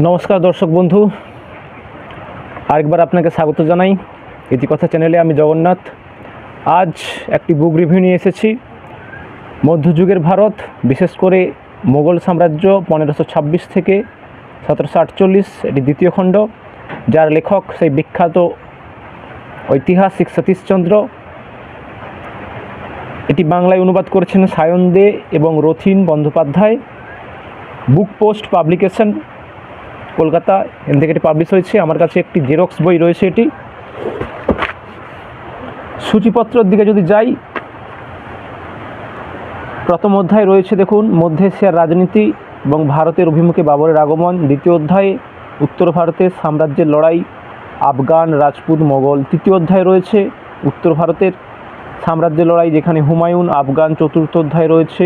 নমস্কার দর্শক বন্ধু। আরেকবার আপনাকে স্বাগত জানাই। ইতিকথা চ্যানেলে আমি জগন্নাথ। আজ একটি বুক রিভিউ নিয়ে এসেছি। মধ্যযুগের ভারত, বিশেষ করে মোগল সাম্রাজ্য পনেরোশো ছাব্বিশ থেকে সতেরোশো আটচল্লিশ, এটি দ্বিতীয় খণ্ড, যার লেখক সেই বিখ্যাত ঐতিহাসিক সতীশচন্দ্র। এটি বাংলায় অনুবাদ করেছেন সায়ন দে এবং Rathin Bandyopadhyay. Book Post publication Kolkata N থেকে এটি পাবলিশ হয়েছে। আমার কাছে একটি জেরক্স বই রয়েছে এটি। সূচিপত্রের দিকে যদি যাই, প্রথম অধ্যায় রয়েছে দেখুন, মধ্য এশিয়ার রাজনীতি এবং ভারতের অভিমুখে বাবরের আগমন। দ্বিতীয় অধ্যায়ে, উত্তর ভারতের সাম্রাজ্যের লড়াই, আফগান, রাজপুত, মোগল। তৃতীয় অধ্যায় রয়েছে, উত্তর ভারতের সাম্রাজ্যের লড়াই, যেখানে হুমায়ুন, আফগান। চতুর্থ অধ্যায় রয়েছে,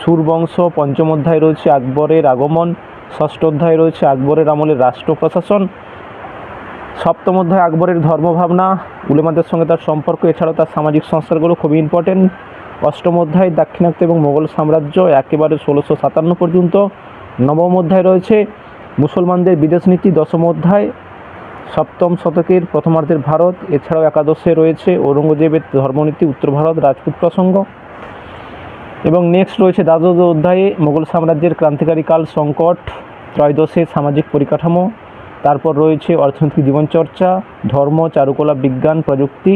সুরবংশ। পঞ্চম অধ্যায় রয়েছে আকবরের আগমন। ষষ্ঠ অধ্যায় রয়েছে আকবরের আমলের রাষ্ট্র প্রশাসন। সপ্তম অধ্যায় আকবরের ধর্মভাবনা। উলেমাদের সঙ্গে তার সম্পর্ক, এছাড়াও তার সামাজিক সংস্কারগুলো খুবই ইম্পর্টেন্ট অষ্টম অধ্যায় দাক্ষিণাত্য এবং মোগল সাম্রাজ্য একেবারে ষোলোশো সাতান্ন পর্যন্ত। নবম অধ্যায় রয়েছে মুসলমানদের বিদেশ নীতি, দশম অধ্যায়। সপ্তম শতকের প্রথমার্ধের ভারত, এছাড়াও একাদশে রয়েছে ঔরঙ্গজেবের ধর্মনীতি, উত্তর ভারত, রাজপুত প্রসঙ্গ। এবং নেক্সট রয়েছে দ্বাদশ অধ্যায়ে মোগল সাম্রাজ্যের ক্রান্তিকারী কাল সংকট, ত্রয়োদশে সামাজিক পরিকাঠামো, তারপর রয়েছে অর্থনৈতিক জীবনচর্চা, ধর্ম, চারুকলা, বিজ্ঞান, প্রযুক্তি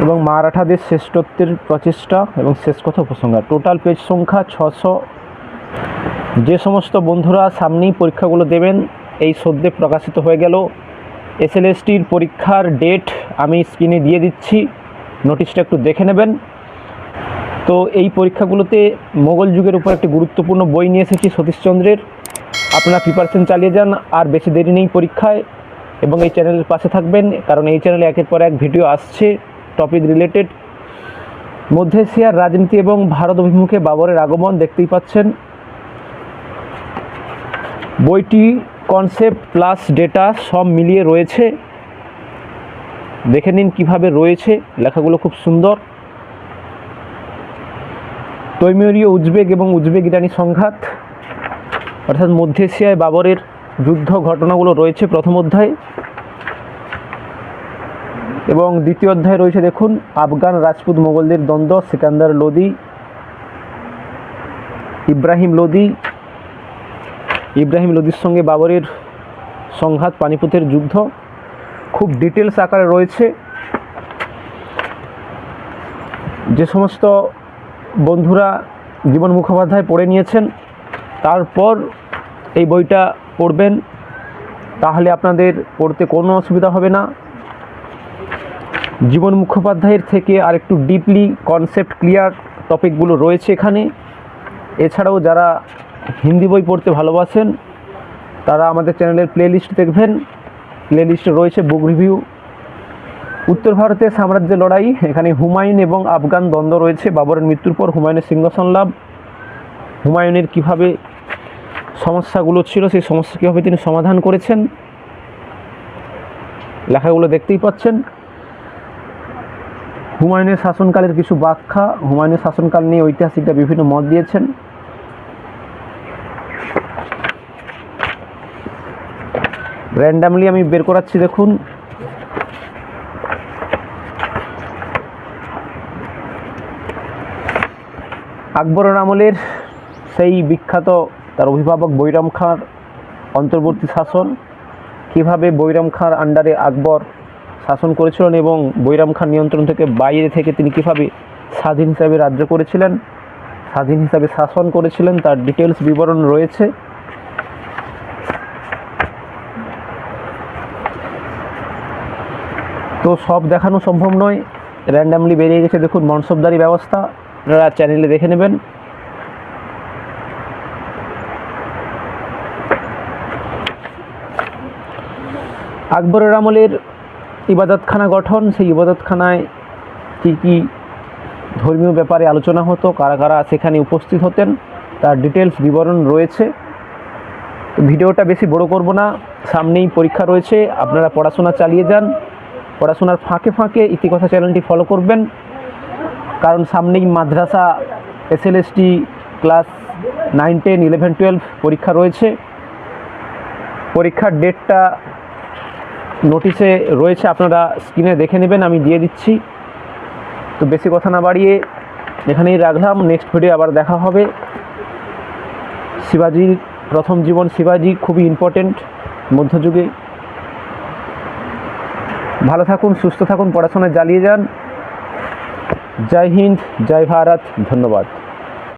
এবং মারাঠাদের শ্রেষ্ঠত্বের প্রচেষ্টা এবং শেষ কথা উপসংহার। টোটাল পেজ সংখ্যা ছশো। যে সমস্ত বন্ধুরা সামনেই পরীক্ষাগুলো দেবেন, এই সদ্যে প্রকাশিত হয়ে গেল। এসএলএসটির পরীক্ষার ডেট আমি স্ক্রিনে দিয়ে দিচ্ছি। নোটিশটা একটু দেখে নেবেন। তো এই পরীক্ষাগুলোতে মোগল যুগের উপর একটি গুরুত্বপূর্ণ বই নিয়ে এসেছি সতীশচন্দ্রের। আপনারা প্রিপারেশন চালিয়ে যান, আর বেশি দেরি নেই পরীক্ষায়। এবং এই চ্যানেলের পাশে থাকবেন, কারণ এই চ্যানেলে একের পর এক ভিডিও আসছে টপিক রিলেটেড মধ্য এশিয়ার রাজনীতি এবং ভারত অভিমুখে বাবরের আগমন দেখতেই পাচ্ছেন। বইটি কনসেপ্ট প্লাস ডেটা সব মিলিয়ে রয়েছে। দেখে নিন কীভাবে রয়েছে, লেখাগুলো খুব সুন্দর। তৈমুরীয় উজবেক এবং উজবেক ইরানি সংঘাত, অর্থাৎ মধ্য এশিয়ায় বাবরের যুদ্ধ ঘটনাগুলো রয়েছে প্রথম অধ্যায়। এবং দ্বিতীয় অধ্যায় রয়েছে দেখুন, আফগান রাজপুত মোগলদের দ্বন্দ্ব, সিকান্দার লোদি, ইব্রাহিম লোদি, ইব্রাহিম লোদির সঙ্গে বাবরের সংঘাত পানিপথের যুদ্ধ। খুব ডিটেলস আকারে রয়েছে। যে সমস্ত বন্ধুরা জীবন মুখোপাধ্যায় পড়ে নিয়েছেন। তারপর এই বইটা পড়বেন। তাহলে আপনাদের পড়তে কোনো অসুবিধা হবে না। জীবন মুখোপাধ্যায়ের থেকে আর একটু ডিপলি কনসেপ্ট ক্লিয়ার টপিকগুলো রয়েছে এখানে। এছাড়াও যারা হিন্দি বই পড়তে ভালোবাসেন, তারা আমাদের চ্যানেলের প্লেলিস্ট দেখবেন। প্লেলিস্টে রয়েছে বুক রিভিউ উত্তর ভারতের সাম্রাজ্যের লড়াই, এখানে হুমায়ুন এবং আফগান দ্বন্দ্ব রয়েছে। বাবরের মৃত্যুর পর হুমায়ুনের সিংহাসন লাভ। হুমায়ুনের কীভাবে সমস্যাগুলো ছিল, সেই সমস্যা কীভাবে তিনি সমাধান করেছেন, লেখাগুলো দেখতেই পাচ্ছেন। হুমায়ুনের শাসনকালের কিছু ব্যাখ্যা, হুমায়ুনের শাসনকাল নিয়ে ঐতিহাসিকরা বিভিন্ন মত দিয়েছেন। র্যান্ডামলি আমি বের করাচ্ছি, দেখুন। আকবরের আমলের সেই বিখ্যাত তার অভিভাবক বৈরাম খাঁর অন্তর্বর্তী শাসন, কীভাবে বৈরাম খাঁর আন্ডারে আকবর শাসন করেছিলেন এবং বৈরাম খান নিয়ন্ত্রণ থেকে বাইরে থেকে তিনি কীভাবে স্বাধীন হিসাবে রাজ্য করেছিলেন, স্বাধীন হিসাবে শাসন করেছিলেন, তার ডিটেলস বিবরণ রয়েছে। তো সব দেখানো সম্ভব নয় র্যান্ডামলি বেরিয়ে গেছে, দেখুন মনসবদারি ব্যবস্থা। আপনারা চ্যানেলে দেখে নেবেন। আকবরের আমলের ইবাদতখানা গঠন, সেই ইবাদতখানায় কী কী ধর্মীয় ব্যাপারে আলোচনা হতো, কারা কারা সেখানে উপস্থিত হতেন, তার ডিটেলস বিবরণ রয়েছে। ভিডিওটা বেশি বড় করব না, সামনেই পরীক্ষা রয়েছে, আপনারা পড়াশোনা চালিয়ে যান, পড়াশোনার ফাঁকে ফাঁকে ইতিকথা চ্যানেলটি ফলো করবেন। কারণ সামনেই মাদ্রাসা SLST class nine ten eleven twelve পরীক্ষা রয়েছে। পরীক্ষার ডেটটা নোটিশে রয়েছে, আপনারা স্ক্রিনে দেখে নেবেন, আমি দিয়ে দিচ্ছি। তো বেশি কথা না বাড়িয়ে এখানেই রাখলাম নেক্সট ভিডিও আবার দেখা হবে। শিবাজির প্রথম জীবন শিবাজি, খুবই ইম্পর্টেন্ট মধ্যযুগে। ভালো থাকুন, সুস্থ থাকুন পড়াশোনা চালিয়ে যান। জয় হিন্দ জয় ভারত ধন্যবাদ।